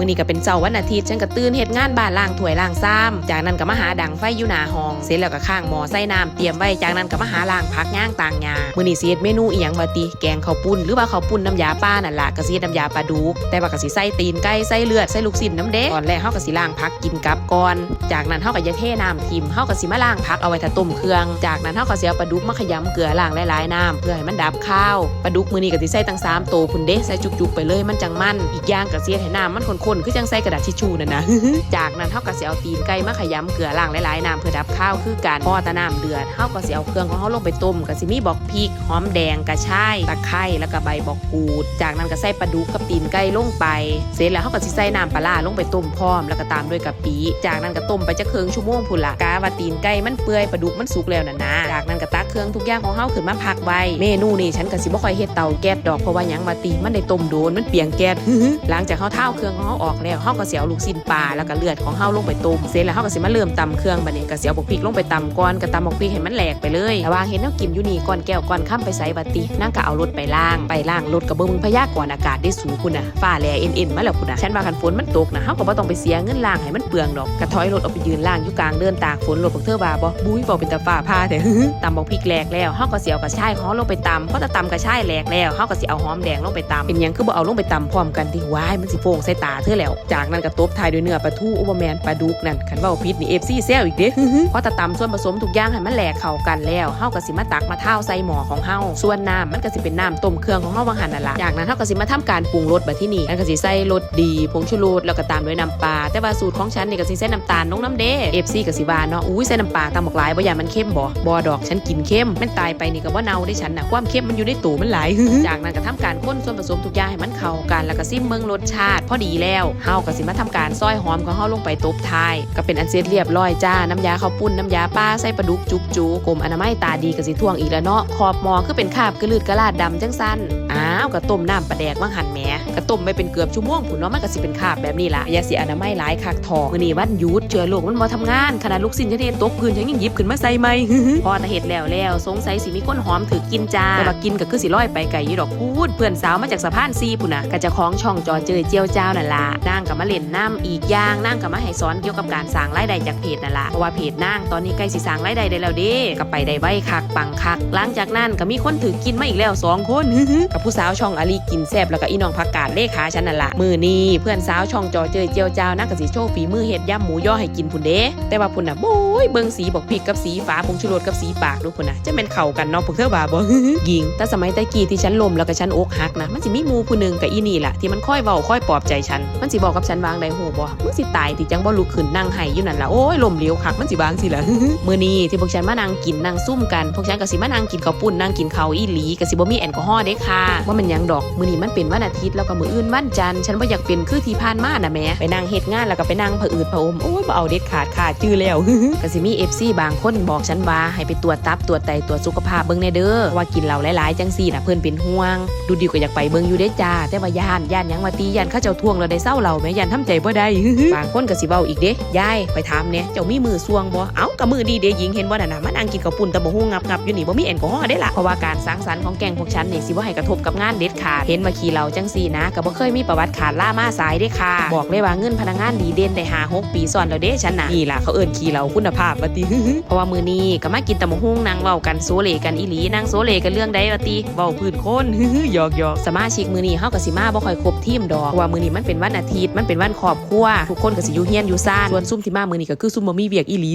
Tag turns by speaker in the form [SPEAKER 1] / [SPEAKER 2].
[SPEAKER 1] มื้อนี้ก็เป็นเจ้าวันอาทิตย์ฉันก็ตื่นเฮ็ดงานบ้านล้างถ้วยล้างซ้ำจากนั้นก็มาหาดังไฟอยู่หน้าห้อง เสร็จแล้วก็ข้างหม้อใส่น้ำเตรียมไว้จากนั้นก็มาหาล้างผักย่างต่างหญ้ามื้อนี้สิเฮ็ดเมนูอีหยังว่าติแกงข้าวปุ้นหรือว่าข้าวปุ้นน้ำยาป้านั่นล่ะก็สิเฮ็ดน้ำยาปลาดุกแต่ว่าก็สิใส่ตีนไก่ใส่เลือดใส่ลูกชิ้นน้ำเด้ตอนแรกเฮาก็สิล้างผักกินกับก่อน จากนั้นเฮาก็จะเทน้ำทิมเฮาก็สิมาล้างผักเอาไว้ถ้าต้มเครื่อง จากนั้นเฮาก็สิเอาปลาดุกมาขยำเกลือล้างหลายๆน้ำเพื่อให้มันดับข้าวปลาดุกมื้อนี้ก็สิใส่ตั้ง3โตวพุ่นเด้ใส่จุกๆไปเลยมันจังมันอีกอย่างก็สิเฮ็ดให้น้ำมันข้นๆคือจังใส่กระดาษทิชชู่นั่นนะจากนั้นเฮาก็สิเอาตีนไก่มาขยำเกลือล้างหลายๆน้ำเพื่อดับข้าวคือการพอตะน้ำเดือดเฮาก็สิเอาเครื่องของเฮาลงไปต้มก็สิมีบอกพริกหอมแดงกระชายตะไคร้แล้วก็ใบบอกกูด จากนั้นก็ใส่ปลาดุกกับตีนไก่ลงไป เสร็จแล้วเฮาก็สิใส่น้ำปลาร้าลงไปต้มพร้อมแล้วก็ตามด้วยกะปิจากนั้นก็ต้มไปจะครึ่งชั่วโมงพุ่นละกาว่าตีนไก่มันเปื่อยปลาดุกมันสุกแล้วน่ะนะจากนั้นก็ตักเครื่องทุกอย่างของเฮาขึ้นมาพักไว้เมนูนี่ฉันก็สิบ่ค่อยเฮ็ดเตาแก๊สดอกเพราะว่าหยังว่าตีมันได้ต้มโดนมันเปียงแก๊สหลังจากเฮาเท้าเครื่องของเฮาออกแล้วเฮาก็สิเอาลูกชิ้นปลาแล้วก็เลือดของเฮาลงไปต้มเสร็จแล้วเฮาก็สิมาเริ่มตำเครื่องบัดนี้ก็สิเอาบักพริกลงไปตำก่อนก็ตำบักพริกให้มันแหลกไปเลยระหว่างเห็นแนวกินอยู่นี่ก่อนแก้วก่อนข้ามไปใส่บัดตินั่งก็เอารถไปล่างไปล่างรถก็เบิ่งพยากรณ์อากาศได้สูงพุ่นน่ะฟ้าแลเอ็นๆมาแล้วพุ่นน่ะฉันว่าคันฝนมันตกนะเฮาก็บ่ต้องไปเสียเงินล่างให้มันเปลืองดอกก็ถอยรถออกไปยืนล่างอยู่กลางเดินตากฝนรถพวกเธอว่าบ่บุ้ยบ่เป็นตาฟ้าพาแต่ตำบักพริกแหลกแล้วเฮาก็สิเอากระชายของเฮาลงไปตำเพราะถ้าตำกระชายแหลกแล้วเฮาก็สิเอาหอมแดงลงไปตำเป็นหยังคือบ่เอาลงไปตำพร้อมกันที่ว้ายมันสิโป่งใส่ตาเธอแล้ว จากนั้นก็ตบท้ายด้วยเนื้อปลาทูโอเวอร์แมนปลาดุกนั่นคันว้าผิดนี่ FC แซวอีกเด้เพราะถ้าตำส่วนผสมทุกอย่างให้มันแหลกเข้ากันแล้วเฮาก็สิมาตักมาเท่าใส่หม้อของเฮาส่วนน้ำมันก็สิเป็นน้ำต้มเครื่องของเฮาบางหันนั่นละจากนั้นเฮาก็สิมาทำการปรุงรสแบบที่นี่มันก็สิใส่รสดีผงชูรสแล้วก็ตามด้วยน้ำปลาแต่ว่าสูตรของฉันนี่ก็สิใส่น้ำตาลลงน้ำเด้ FC ก็สิว่าเนาะอุ้ยใส่น้ำปลาตำบักหลายบ่อย่ามันเข้มบ่บ่ดอกฉันกินเข้มมันตายไปนี่ก็บ่าเน่าได้ฉันน่ะความเข้มมันอยู่ในตูมันหลายจากนั้นก็ทำการคนส่วนผสมทุกอย่างให้มันเข้ากันแล้วก็ซิมเมืองรสชาติพอดีแล้วเฮาก็สิมาทำการซอยหอมของเฮาลงไปตบท้าย ก็เป็นอันเสร็จเรียบร้อยจ้า น้ำยาข้าวปุ้นน้ำยาป้าใส่ปลาดุกจุกจูกรมอนามัยตาดีก็สิท่วงอีกแล้วเนาะขอบหมอคือเป็นคาบกระลืดกระลาดดำจังสั้นอ้าวก็ต้มน้ำปลาแดกว่างหันแหมก็ต้มไปเป็นเกือบชั่วโมงผุนเนาะมันก็สิเป็นคาบแบบนี้ล่ะอยาสิอนามัยหลายคักทองมื้อนี้วันหยุดเชื้อโรคมันบ่ทำงานขนาดลูกศิษย์จะเทตกพื้นฉันยังหยิบขึ้นมาใส่ใหม่พอตาเห็ดแล้วแล้วสงสัยสิมีคนหอมถือกินจ้าแต่ว่ากินก็คือสิลอยไปไกลอยู่ดอกพูดเพื่อนสาวมาจากสะพานซีพุ่นน่ะก็จะคล้องช่องจอเจอเจียวเจ้านั่นล่ะนางกับมาเล่นน้ำอีกอย่างนางกับมาให้สอนเกี่ยวกับการสร้างรายได้จากเพจนั่นละเพราะว่าเพจนางตอนนี้ใกล้สิสร้างรายได้ได้แล้วเด้ก็ไปได้ไวคักปังคัก หลังจากนั้นก็มีคนถือกินมาอีกแล้วสองคนกับผู้สาวช่องอาลีกินแซบแล้วก็อีน้องผักกาดเลขาฉันนั่นละมือนี้เพื่อนสาวช่องจอเจอเจียวเจ้านางก็สิโชว์ฝีมือเฮ็ดย่ำหมูย่อให้กินพุ่นเด้แต่ว่าพุ่นน่ะโอ้ยเบิ่งสีบอกพริกกับสีฟ้าผงชูรสกับสีปากดูพุ่นน่ะจะเป็นเข้ากันเนาะพวกเธอว่าบ่หญิง แต่สมัยตะกี้ที่ฉันลมแล้วก็ฉันอกหักนะมันสิมีหมูผู้หนึงกับอีนี่ล่ะที่มันค่อยเว้าค่อยปลอบใจฉันมันสิบอกกับฉันวางได้โหบ่มึงสิตายที่จังบ่ลุกขึ้นนั่งไห้อยู่นั่นล่ะโอ้ยลมเหลียวคักมันสิบางสิล่ะมื้อนี้ที่พวกฉันมานั่งกินนั่งซุ่มกันพวกฉันก็สิมานั่งกินข้าวปุ้นนั่งกินข้าวอีหลีก็สิบ่มีแอลกอฮอล์เด้ค่ะว่ามันหยังดอกมื้อนี้มันเป็นวันอาทิตย์แล้วก็มื้ออื่นวันจันทร์ฉันบ่อยากเป็นคือที่ผ่านมาน่ะแหม่ไปนั่งเฮ็ดงานแล้วก็ไปนั่งผะอืดผะอมโอ้ยบ่เอาเด็ดขาดค่ะจื้อแล้วก็สิมี FC บางคนบอกฉันว่าให้ไปตรวจตับตรวจไตตรวจสุขภาพเบิ่งแน่เด้อว่ากินเหล้าหลายๆจังซี่น่ะเพิ่นเป็นห่วง ดูดีก็อยากไปเบิ่งอยู่เด้จ้าแต่ว่าย่านย่านหยังว่าตีย่านเขาเจ้าทวงแล้วได้เศร้าเราแม่ย่านทำใจบ่ได้บางคนก็สิเว้าอีกเด้ยายไปถามเนี่ยเจ้ามีมือซวงบ่เอ้าก็มือดีเด้หญิงเห็นบ่น่ะนะมันอังกินกับปุ่นตะบ่ฮู้งับงับอยู่นี่บ่มีแอลกอฮอล์ได้ล่ะเพราะว่าการสร้างสรรค์ของแกงพวกฉันนี่สิบ่ให้กระทบกับงานเด็ดขาดเห็นว่าขี้เหล้าจังซี่นะก็บ่เคยมีประวัติขาดล่ามาสายเด้ค่ะ บอกเลยว่าเงินพนักงานดีเด่นได้ห้าหกปีซ้อนแล้วเด้ฉันน่ะนี่ล่ะเขาเอิ้นขี้เหล้าคุณภาพว่าติเพราะว่ามือนี้ก็มากินตะมะฮุ่งนางเว้ากันโซเลกันอีหลีนางโซเลกันเรื่องใดว่าติเว้าพื้นโคนหยอกหยอกสมาชิกมือนี้เฮาก็สิมาบ่ค่อยครบทีมดอกเพราะว่ามือนี้มันเป็นวันอาทิตย์มันเป็นวันครอบครัวทุกคนก็สิอยู่เฮียนอยู่ซ่านส่วนซุ่มที่มามือนี้ก็คือซุ่มบ่มีเวียกอีหลี